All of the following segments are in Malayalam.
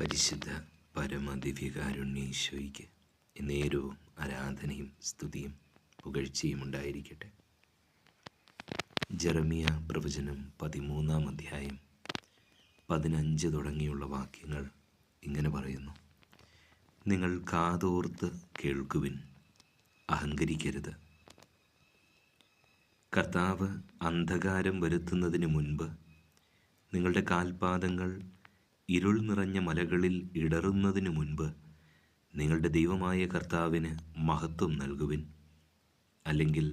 പരിശുദ്ധ പരമദിവ്യകാരുണ്യേശോയ്ക്ക് നേരവും ആരാധനയും സ്തുതിയും പുകഴ്ചയും ഉണ്ടായിരിക്കട്ടെ. ജെറമിയ പ്രവചനം പതിമൂന്നാം അധ്യായം പതിനഞ്ച് തുടങ്ങിയുള്ള വാക്യങ്ങൾ ഇങ്ങനെ പറയുന്നു. നിങ്ങൾ കാതോർത്ത് കേൾക്കുവിൻ അഹങ്കരിക്കരുത്. കർത്താവ് അന്ധകാരം വരുത്തുന്നതിന് മുൻപ് നിങ്ങളുടെ കാൽപാദങ്ങൾ ഇരുൾ നിറഞ്ഞ മലകളിൽ ഇടറുന്നതിനു മുൻപ് നിങ്ങളുടെ ദൈവമായ കർത്താവിന് മഹത്വം നൽകുവിൻ. അല്ലെങ്കിൽ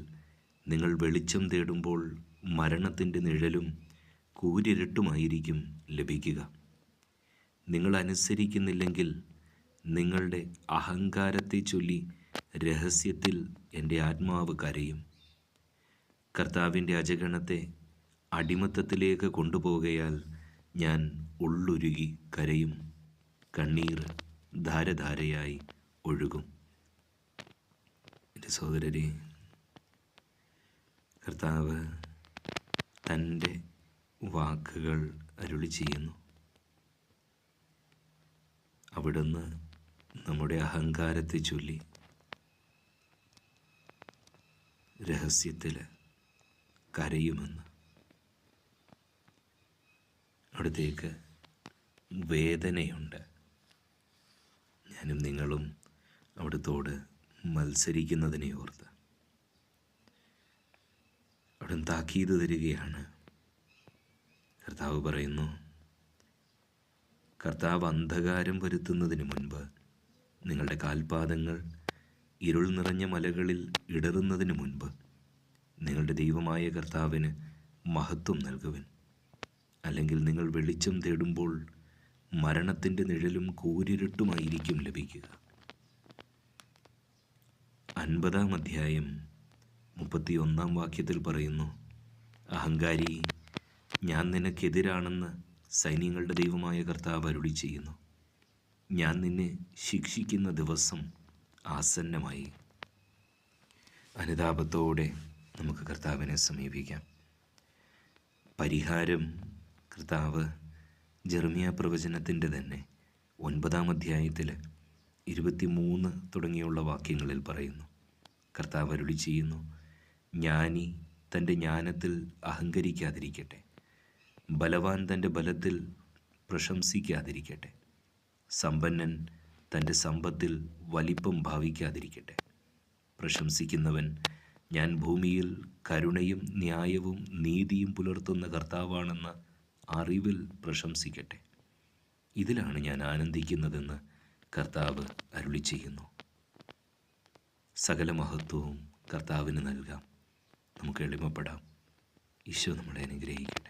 നിങ്ങൾ വെളിച്ചം തേടുമ്പോൾ മരണത്തിന്റെ നിഴലും കൂരിരുട്ടുമായിരിക്കും ലഭിക്കുക. നിങ്ങൾ അനുസരിക്കുന്നില്ലെങ്കിൽ നിങ്ങളുടെ അഹങ്കാരത്തെ ചൊല്ലി രഹസ്യത്തിൽ എന്റെ ആത്മാവ് കരയും. കർത്താവിന്റെ അജഗണത്തെ അടിമത്തത്തിലേക്ക് കൊണ്ടുപോകയാൽ ഞാൻ ഉള്ളുരുകി കരയും കണ്ണീർ ധാരധാരയായി ഒഴുകും. എന്റെ സഹോദരരെ കർത്താവ് തന്റെ വാക്കുകൾ അരുളി ചെയ്യുന്നു. അവിടുന്ന് നമ്മുടെ അഹങ്കാരത്തെ ചൊല്ലി രഹസ്യത്തിൽ കരയുമെന്ന്. അവിടത്തേക്ക് വേദനയുണ്ട്. ഞാനും നിങ്ങളും അവിടുത്തോട് മത്സരിക്കുന്നതിനെ ഓർത്ത്. അവിടെ താക്കീത് തരികയാണ്. കർത്താവ് പറയുന്നു കർത്താവ് അന്ധകാരം വരുത്തുന്നതിന് മുൻപ് നിങ്ങളുടെ കാൽപാദങ്ങൾ ഇരുൾ നിറഞ്ഞ മലകളിൽ ഇടറുന്നതിന് മുൻപ് നിങ്ങളുടെ ദൈവമായ കർത്താവിന് മഹത്വം നൽകുവൻ. അല്ലെങ്കിൽ നിങ്ങൾ വെളിച്ചം തേടുമ്പോൾ മരണത്തിന്റെ നിഴലും കൂരിരുട്ടുമായിരിക്കും ലഭിക്കുക. അൻപതാം അധ്യായം മുപ്പത്തിയൊന്നാം വാക്യത്തിൽ പറയുന്നു അഹങ്കാരി ഞാൻ നിനക്കെതിരാണെന്ന് സൈന്യങ്ങളുടെ ദൈവമായ കർത്താവ് അരുളി ചെയ്യുന്നു. ഞാൻ നിന്നെ ശിക്ഷിക്കുന്ന ദിവസം ആസന്നമായി. അനുതാപത്തോടെ നമുക്ക് കർത്താവിനെ സമീപിക്കാം. പരിഹാരം കർത്താവ് ജെർമിയ പ്രവചനത്തിന്റെ തന്നെ ഒൻപതാം അധ്യായത്തിൽ ഇരുപത്തിമൂന്ന് തുടങ്ങിയുള്ള വാക്യങ്ങളിൽ പറയുന്നു. കർത്താവ് അരുളി ചെയ്യുന്നു ജ്ഞാനി തന്റെ ജ്ഞാനത്തിൽ അഹങ്കരിക്കാതിരിക്കട്ടെ. ബലവാൻ തന്റെ ബലത്തിൽ പ്രശംസിക്കാതിരിക്കട്ടെ. സമ്പന്നൻ തന്റെ സമ്പത്തിൽ വലിപ്പം ഭാവിക്കാതിരിക്കട്ടെ. പ്രശംസിക്കുന്നവൻ ഞാൻ ഭൂമിയിൽ കരുണയും ന്യായവും നീതിയും പുലർത്തുന്ന കർത്താവാണെന്ന അറിവിൽ പ്രശംസിക്കട്ടെ. ഇതിലാണ് ഞാൻ ആനന്ദിക്കുന്നതെന്ന് കർത്താവ് അരുളി ചെയ്യുന്നു. സകല മഹത്വവും കർത്താവിന് നൽകാം. നമുക്ക് എളിമപ്പെടാം. ഈശോ നമ്മളെ അനുഗ്രഹിക്കട്ടെ.